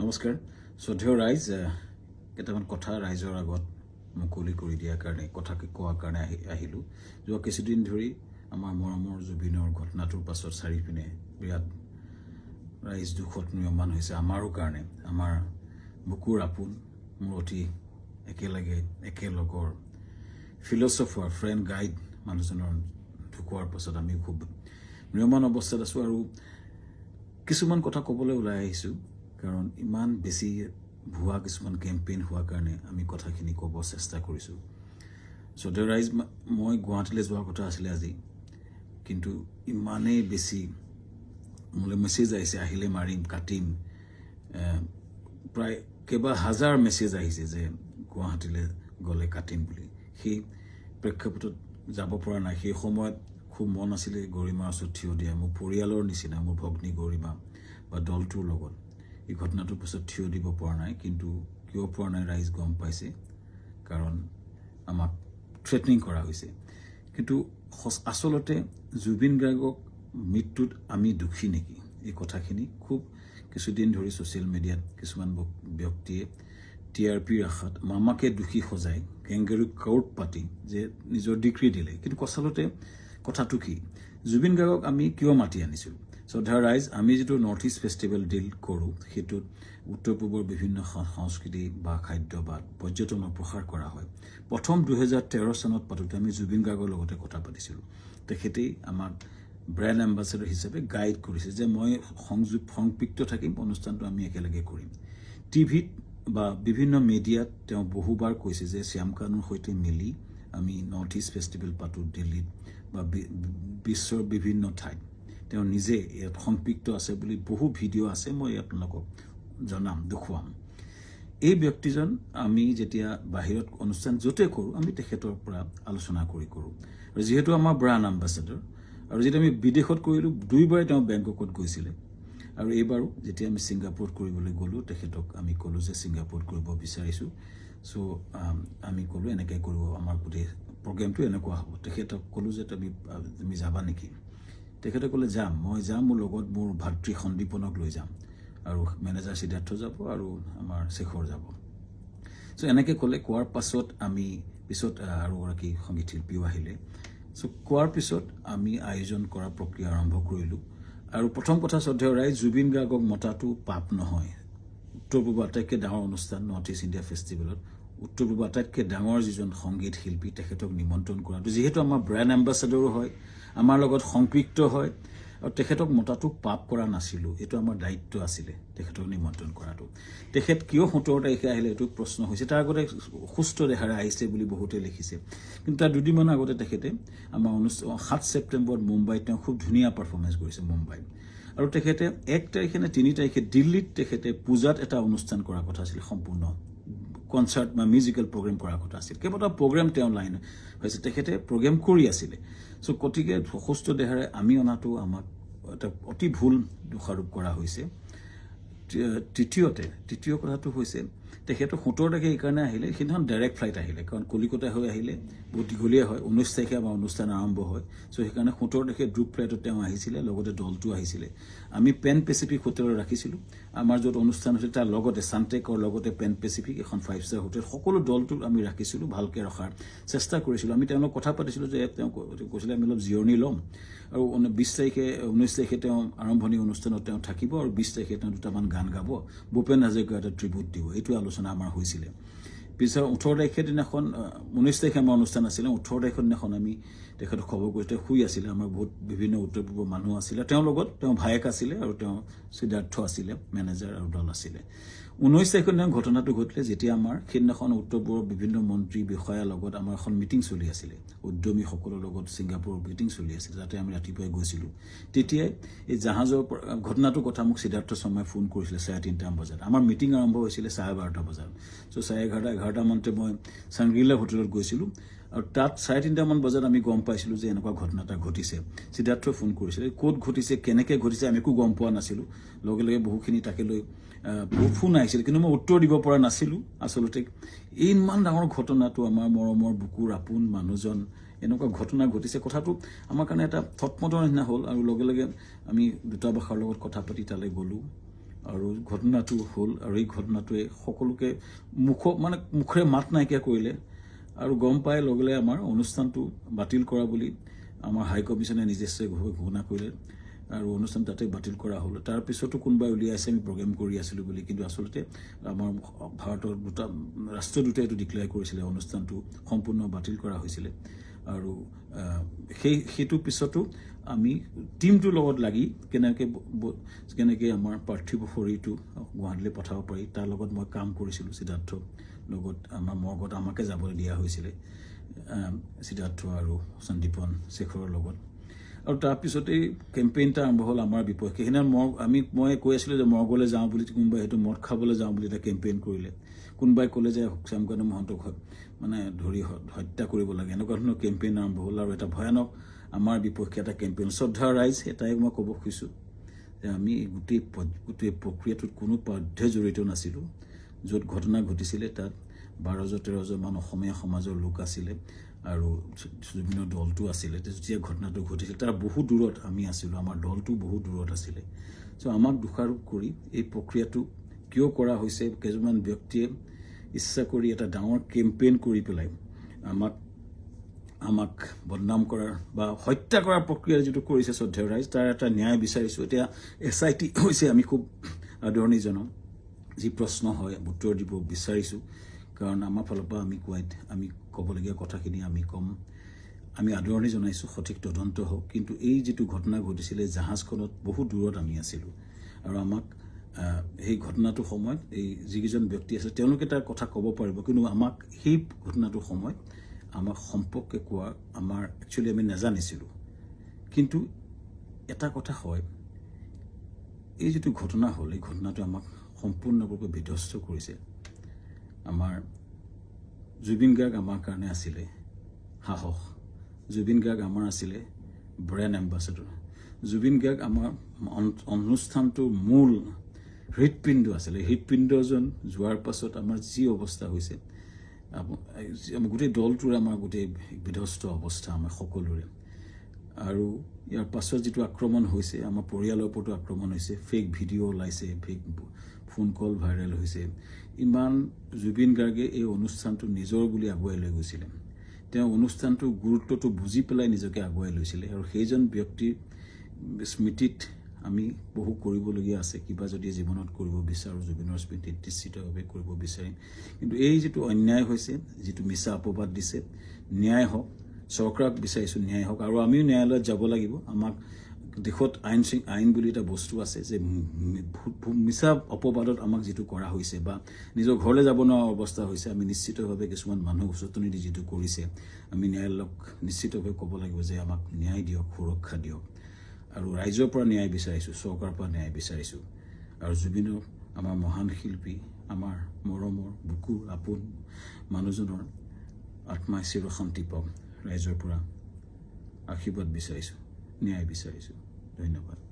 নমস্কাৰ। শ্ৰদ্ধেয় ৰাইজ কেইটামান কথা ৰাইজৰ আগত মুকলি কৰি দিয়াৰ কাৰণে কথা কোৱাৰ কাৰণে আহি আহিলোঁ। যোৱা কিছুদিন ধৰি আমাৰ মৰমৰ জুবিনৰ ঘটনাটোৰ পাছত চাৰিওপিনে বিৰাট ৰাইজ দুখত নিয়মান হৈছে আমাৰো কাৰণে। আমাৰ বুকুৰ আপোন মোৰ অতি একেলগে একেলগৰ ফিলচফাৰ ফ্ৰেণ্ড গাইড মানুহজনৰ ঢুকোৱাৰ পাছত আমি খুব ম্ৰিয়মান অৱস্থাত আছোঁ আৰু কিছুমান কথা ক'বলৈ ওলাই আহিছোঁ। কাৰণ ইমান বেছি ভুৱা কিছুমান কেম্পেইন হোৱাৰ কাৰণে আমি কথাখিনি ক'ব চেষ্টা কৰিছোঁ। যদিও ৰাইজ মই গুৱাহাটীলৈ যোৱাৰ কথা আছিলে আজি কিন্তু ইমানেই বেছি মোলৈ মেছেজ আহিছে আহিলে মাৰিম কাটিম প্ৰায় কেইবা হাজাৰ মেছেজ আহিছে যে গুৱাহাটীলৈ গ'লে কাটিম বুলি। সেই প্ৰেক্ষাপটত যাব পৰা নাই। সেই সময়ত খুব মন আছিলে গৰিমাৰ ওচৰত থিয় দিয়া মোৰ পৰিয়ালৰ নিচিনা মোৰ ভগ্নী গৰিমা বা দলটোৰ লগত। এই ঘটনাটোৰ পিছত থিয় দিব পৰা নাই কিন্তু কিয় পৰা নাই ৰাইজ গম পাইছে কাৰণ আমাক থ্ৰেটনিং কৰা হৈছে। কিন্তু আচলতে জুবিন গাৰ্গক মৃত্যুত আমি দুখী নেকি? এই কথাখিনি খুব কিছুদিন ধৰি ছ'চিয়েল মিডিয়াত কিছুমান ব্যক্তিয়ে টি আৰ পিৰ আশাত মামাকে দোষী সজাই কেংগেৰু কাউট পাতি যে নিজৰ ডিগ্ৰী দিলে। কিন্তু আচলতে কথাটো কি? জুবিন গাৰ্গক আমি কিয় মাতি আনিছোঁ শ্ৰদ্ধা ৰাইজ আমি যিটো নৰ্থ ইষ্ট ফেষ্টিভেল ডিল কৰোঁ সেইটোত উত্তৰ পূবৰ বিভিন্ন সংস্কৃতি বা খাদ্য বা পৰ্যটনৰ প্ৰসাৰ কৰা হয়। প্ৰথম দুহেজাৰ তেৰ চনত পাতোঁতে আমি জুবিন গাৰ্গৰ লগতে কথা পাতিছিলোঁ। তেখেতেই আমাক ব্ৰেণ্ড এম্বাচেডৰ হিচাপে গাইড কৰিছে যে মই সংযোগ সংপৃক্ত থাকিম অনুষ্ঠানটো আমি একেলগে কৰিম। টিভিত বা বিভিন্ন মিডিয়াত তেওঁ বহুবাৰ কৈছে যে শ্যামকানুৰ সৈতে মিলি আমি নৰ্থ ইষ্ট ফেষ্টিভেল পাতোঁ দিল্লীত বি- বিশ্বৰ বিভিন্ন ঠাইত। তেওঁ নিজে ইয়াত সংপৃক্ত আছে বুলি বহু ভিডিঅ' আছে মই আপোনালোকক জনাম দেখুৱাম। এই ব্যক্তিজন আমি যেতিয়া বাহিৰত অনুষ্ঠান য'তে কৰোঁ আমি তেখেতৰ পৰা আলোচনা কৰি কৰোঁ। আৰু যিহেতু আমাৰ ব্ৰাণ্ড এম্বাচেডৰ আৰু যেতিয়া আমি বিদেশত কৰিলোঁ দুইবাৰে তেওঁ বেংককত গৈছিলে। আৰু এইবাৰো যেতিয়া আমি ছিংগাপুৰত কৰিবলৈ গ'লোঁ তেখেতক আমি ক'লোঁ যে ছিংগাপুৰত কৰিব বিচাৰিছোঁ। চ' আমি ক'লোঁ এনেকৈ কৰিব আমাৰ গোটেই প্ৰগ্ৰেমটো এনেকুৱা হ'ব। তেখেতক ক'লোঁ যে তুমি তুমি যাবা নেকি? তেখেতে ক'লে যাম মই যাম মোৰ লগত মোৰ ভাতৃ সন্দীপনক লৈ যাম আৰু মেনেজাৰ সিদ্ধাৰ্থ যাব আৰু আমাৰ শেখৰ যাব। চ' এনেকৈ ক'লে। কোৱাৰ পাছত আমি পিছত আৰু এগৰাকী সংগীত শিল্পীও আহিলে। চ' কোৱাৰ পিছত আমি আয়োজন কৰা প্ৰক্ৰিয়া আৰম্ভ কৰিলোঁ। আৰু প্ৰথম কথা শ্ৰদ্ধেয় ৰাইজ জুবিন গাৰ্গক মতাটো পাপ নহয়। উত্তৰ পূৰ্ব আটাইতকৈ ডাঙৰ অনুষ্ঠান নৰ্থ ইষ্ট ইণ্ডিয়া ফেষ্টিভেলত। উত্তৰ পূৰ্ব আটাইতকৈ ডাঙৰ যিজন সংগীত শিল্পী তেখেতক নিমন্ত্ৰণ কৰাটো যিহেতু আমাৰ ব্ৰেণ্ড এম্বাচেডৰো হয়। আমাৰ লগত সংপৃক্ত হয়। আৰু তেখেতক মতাটো পাপ কৰা নাছিলোঁ। এইটো আমাৰ দায়িত্ব আছিলে তেখেতক নিমন্ত্ৰণ কৰাটো। তেখেত কিয় সোতৰ তাৰিখে আহিলে এইটো প্ৰশ্ন হৈছে। তাৰ আগতে সুস্থ দেহাৰে আহিছে বুলি বহুতে লিখিছে। কিন্তু তাৰ দুদিনমানৰ আগতে তেখেতে আমাৰ অনুষ্ঠান সাত ছেপ্টেম্বৰত মুম্বাইত তেওঁ খুব ধুনীয়া পাৰফৰ্মেঞ্চ কৰিছে মুম্বাইত। আৰু তেখেতে এক তাৰিখে নে তিনি তাৰিখে দিল্লীত তেখেতে পূজাত এটা অনুষ্ঠান কৰাৰ কথা আছিল সম্পূৰ্ণ। কনচাৰ্ট বা মিউজিকেল প্ৰগ্ৰেম কৰাৰ কথা আছিল। কেইবাটাও প্ৰগ্ৰেম তেওঁ লাইন হৈছে। তেখেতে প্ৰগ্ৰেম কৰি আছিলে। চ' গতিকে অসুস্থ দেহাৰে আমি অনাটো আমাক এটা অতি ভুল দোষাৰোপ কৰা হৈছে। তৃতীয়তে তৃতীয় কথাটো হৈছে তেখেতৰ সোতৰ তাৰিখে এইকাৰণে আহিলে। সেইদিনাখন ডাইৰেক্ট ফ্লাইট আহিলে কাৰণ কলিকতা হৈ আহিলে। বহুত দীঘলীয়া হয় ঊনৈছ তাৰিখে আমাৰ অনুষ্ঠান আৰম্ভ হয়। চ' সেইকাৰণে সোতৰ তাৰিখে গ্ৰুপ ফ্লাইটত তেওঁ আহিছিলে লগতে দলটো আহিছিলে। আমি পেন পেচিফিক হোটেলত ৰাখিছিলোঁ। আমাৰ য'ত অনুষ্ঠান হৈছিল তাৰ লগতে চানটেকৰ লগতে পেন পেচিফিক এখন ফাইভ ষ্টাৰ হোটেল সকলো দলটো আমি ৰাখিছিলোঁ ভালকৈ ৰখাৰ চেষ্টা কৰিছিলোঁ। আমি তেওঁলোকক কথা পাতিছিলোঁ যে তেওঁ কৈছিলে আমি অলপ জিৰণি ল'ম। আৰু বিছ তাৰিখে ঊনৈছ তাৰিখে তেওঁ আৰম্ভণি অনুষ্ঠানত তেওঁ থাকিব আৰু বিছ তাৰিখে তেওঁ দুটামান গান গাব। ভূপেন হাজৰিকা এটা ট্ৰিবিউট দিব। এইটো আলোচনা আমাৰ হৈছিলে। পিছত ওঠৰ তাৰিখে দিনাখন ঊনৈছ তাৰিখে আমাৰ অনুষ্ঠান আছিলে ওঠৰ তাৰিখৰ দিনাখন আমি তেখেতক খবৰ কৰি তেওঁ শুই আছিলে আমাৰ বহুত বিভিন্ন উত্তৰ পূৰ্বৰ মানুহ আছিলে। তেওঁৰ লগত তেওঁ ভায়েক আছিলে আৰু তেওঁ সিদ্ধাৰ্থ আছিলে মেনেজাৰ আৰু দল আছিলে। ঊনৈছ তাৰিখৰ দিনা ঘটনাটো ঘটিলে যেতিয়া আমাৰ সেইদিনাখন উত্তৰ পূৰ্বৰ বিভিন্ন মন্ত্ৰী বিষয়াৰ লগত আমাৰ এখন মিটিং চলি আছিলে উদ্যমীসকলৰ লগত ছিংগাপুৰৰ মিটিং চলি আছিল যাতে আমি ৰাতিপুৱাই গৈছিলোঁ। তেতিয়াই এই জাহাজৰ পৰা- ঘটনাটোৰ কথা মোক সিদ্ধাৰ্থ শৰ্মাই ফোন কৰিছিলে চাৰে তিনিটামান বজাত। আমাৰ মিটিং আৰম্ভ হৈছিলে চাৰে বাৰটা বজাত। চ' চাৰে এঘাৰটা এঘাৰটামানতে মই চাংগ্ৰিলা হোটেলত গৈছিলোঁ। আৰু তাত চাৰে তিনিটামান বজাত আমি গম পাইছিলোঁ যে এনেকুৱা ঘটনা এটা ঘটিছে। সিদ্ধাৰ্থই ফোন কৰিছিলে ক'ত ঘটিছে কেনেকৈ ঘটিছে আমি একো গম পোৱা নাছিলোঁ। লগে লগে বহুখিনি তাকে লৈ ফোন আহিছিল কিন্তু মই উত্তৰ দিব পৰা নাছিলোঁ আচলতে। ইমান ডাঙৰ ঘটনাটো আমাৰ মৰমৰ বুকুৰ আপোন মানুহজন এনেকুৱা ঘটনা ঘটিছে। কথাটো আমাৰ কাৰণে এটা থটমটৰ নিচিনা হ'ল আৰু লগে লগে আমি দূতাবাসৰ লগত কথা পাতি তালৈ গ'লোঁ। আৰু ঘটনাটো হ'ল আৰু এই ঘটনাটোৱে সকলোকে মুখ মানে মুখেৰে মাত নাইকিয়া কৰিলে। আৰু গম পাই লগে লগে আমাৰ অনুষ্ঠানটো বাতিল কৰা বুলি আমাৰ হাই কমিশ্যনে নিজস্বভাৱে ঘোষণা কৰিলে আৰু অনুষ্ঠান তাতে বাতিল কৰা হ'ল। তাৰপিছতো কোনোবাই উলিয়াইছে আমি প্ৰগ্ৰেম কৰি আছিলোঁ বুলি। কিন্তু আচলতে আমাৰ ভাৰতৰ দুটা ৰাষ্ট্ৰদূতে এইটো ডিক্লেয়াৰ কৰিছিলে অনুষ্ঠানটো সম্পূৰ্ণ বাতিল কৰা হৈছিলে। আৰু সেই সেইটো পিছতো আমি টীমটোৰ লগত লাগি কেনেকৈ কেনেকৈ আমাৰ পাৰ্থিৱ শৰীৰটো গুৱাহাটীলৈ পঠাব পাৰি তাৰ লগত মই কাম কৰিছিলোঁ সিদ্ধাৰ্থ। লগত আমাৰ মৰ্গত আমাকে যাবলৈ দিয়া হৈছিলে সিদ্ধাৰ্থ আৰু সন্দীপন শেখৰৰ লগত। আৰু তাৰপিছতেই কেম্পেইন এটা আৰম্ভ হ'ল আমাৰ বিপক্ষে। সেইদিনা মৰ্গ আমি মই কৈ আছিলোঁ যে মৰ্গলৈ যাওঁ বুলি কোনোবাই সেইটো মদ খাবলৈ যাওঁ বুলি এটা কেম্পেইন কৰিলে। কোনোবাই ক'লে যে শ্যামকান্ত মহন্তক মানে ধৰি হত্যা কৰিব লাগে। এনেকুৱা ধৰণৰ কেম্পেইন আৰম্ভ হ'ল আৰু এটা ভয়ানক আমাৰ বিপক্ষে এটা কেম্পেইন শ্ৰদ্ধা ৰাইজ এটাই মই ক'ব খুজিছোঁ যে আমি গোটেই গোটেই প্ৰক্ৰিয়াটোত কোনো পধ্যে জড়িত নাছিলোঁ। য'ত ঘটনা ঘটিছিলে তাত বাৰজন তেৰজনমান অসমীয়া সমাজৰ লোক আছিলে আৰু জুবিনৰ দলটো আছিলে। যেতিয়া ঘটনাটো ঘটিছিল তাৰ বহু দূৰত আমি আছিলোঁ আমাৰ দলটো বহু দূৰত আছিলে। চ' আমাক দোষাৰোপ কৰি এই প্ৰক্ৰিয়াটো কিয় কৰা হৈছে কেইজনমান ব্যক্তিয়ে ইচ্ছা কৰি এটা ডাঙৰ কেম্পেইন কৰি পেলাই আমাক আমাক বদনাম কৰাৰ বা হত্যা কৰাৰ প্ৰক্ৰিয়া যিটো কৰিছে শ্ৰদ্ধেয় ৰাইজ তাৰ এটা ন্যায় বিচাৰিছোঁ। এতিয়া এছ আই টি হৈছে আমি খুব আদৰণি জনাম যি প্ৰশ্ন হয় উত্তৰ দিব বিচাৰিছোঁ। কাৰণ আমাৰ ফালৰ পৰা আমি কোৱাইত আমি ক'বলগীয়া কথাখিনি আমি ক'ম। আমি আদৰণি জনাইছোঁ সঠিক তদন্ত হওক। কিন্তু এই যিটো ঘটনা ঘটিছিলে জাহাজখনত বহু দূৰত আমি আছিলোঁ। আৰু আমাক সেই ঘটনাটোৰ সময়ত এই যিকেইজন ব্যক্তি আছে তেওঁলোকে তাৰ কথা ক'ব পাৰিব। কিন্তু আমাক সেই ঘটনাটোৰ সময়ত আমাক সম্পৰ্কে কোৱা আমাৰ একচুৱেলি আমি নাজানিছিলোঁ। কিন্তু এটা কথা হয় এই যিটো ঘটনা হ'ল এই ঘটনাটো আমাক সম্পূৰ্ণৰূপে বিধ্বস্ত কৰিছে। আমাৰ জুবিন গাৰ্গ আমাৰ কাৰণে আছিলে সাহস। জুবিন গাৰ্গ আমাৰ আছিলে ব্ৰেণ্ড এম্বাচেডৰ জুবিন গাৰ্গ আমাৰ অন- অনুষ্ঠানটোৰ মূল হৃদপিণ্ড আছিলে। হৃদপিণ্ডজন যোৱাৰ পাছত আমাৰ যি অৱস্থা হৈছে গোটেই দলটোৰ আমাৰ গোটেই বিধ্বস্ত অৱস্থা আমাৰ সকলোৰে। আৰু ইয়াৰ পাছত যিটো আক্ৰমণ হৈছে আমাৰ পৰিয়ালৰ ওপৰতো আক্ৰমণ হৈছে ফেক ভিডিঅ' ওলাইছে ফেক ফোন কল ভাইৰেল হৈছে। ইমান জুবিন গাৰ্গে এই অনুষ্ঠানটো নিজৰ বুলি আগুৱাই লৈ গৈছিলে। তেওঁ অনুষ্ঠানটোৰ গুৰুত্বটো বুজি পেলাই নিজকে আগুৱাই লৈছিলে আৰু সেইজন ব্যক্তিৰ স্মৃতিত আমি বহু কৰিবলগীয়া আছে কিবা যদি জীৱনত কৰিব বিচাৰোঁ জুবিনৰ স্মৃতিত নিশ্চিতভাৱে কৰিব বিচাৰিম। কিন্তু এই যিটো অন্যায় হৈছে যিটো মিছা অপবাদ দিছে ন্যায় হওক চৰকাৰক বিচাৰিছোঁ ন্যায় হওক। আৰু আমিও ন্যায়ালয়ত যাব লাগিব। আমাক দেশত আইন আইন বুলি এটা বস্তু আছে যে মিছা অপবাদত আমাক যিটো কৰা হৈছে বা নিজৰ ঘৰলৈ যাব নোৱাৰা অৱস্থা হৈছে আমি নিশ্চিতভাৱে কিছুমান মানুহ উচতনি দি যিটো কৰিছে আমি ন্যায়ালয়ক নিশ্চিতভাৱে ক'ব লাগিব যে আমাক ন্যায় দিয়ক সুৰক্ষা দিয়ক। আৰু ৰাইজৰ পৰা ন্যায় বিচাৰিছোঁ চৰকাৰৰ পৰা ন্যায় বিচাৰিছোঁ। আৰু জুবিনক আমাৰ মহান শিল্পী আমাৰ মৰমৰ বুকুৰ আপোন মানুহজনৰ আত্মাই চিৰ শান্তি পাওক ৰাইজৰ পৰা আশীৰ্বাদ বিচাৰিছোঁ ন্যায় বিচাৰিছোঁ। ধন্যবাদ।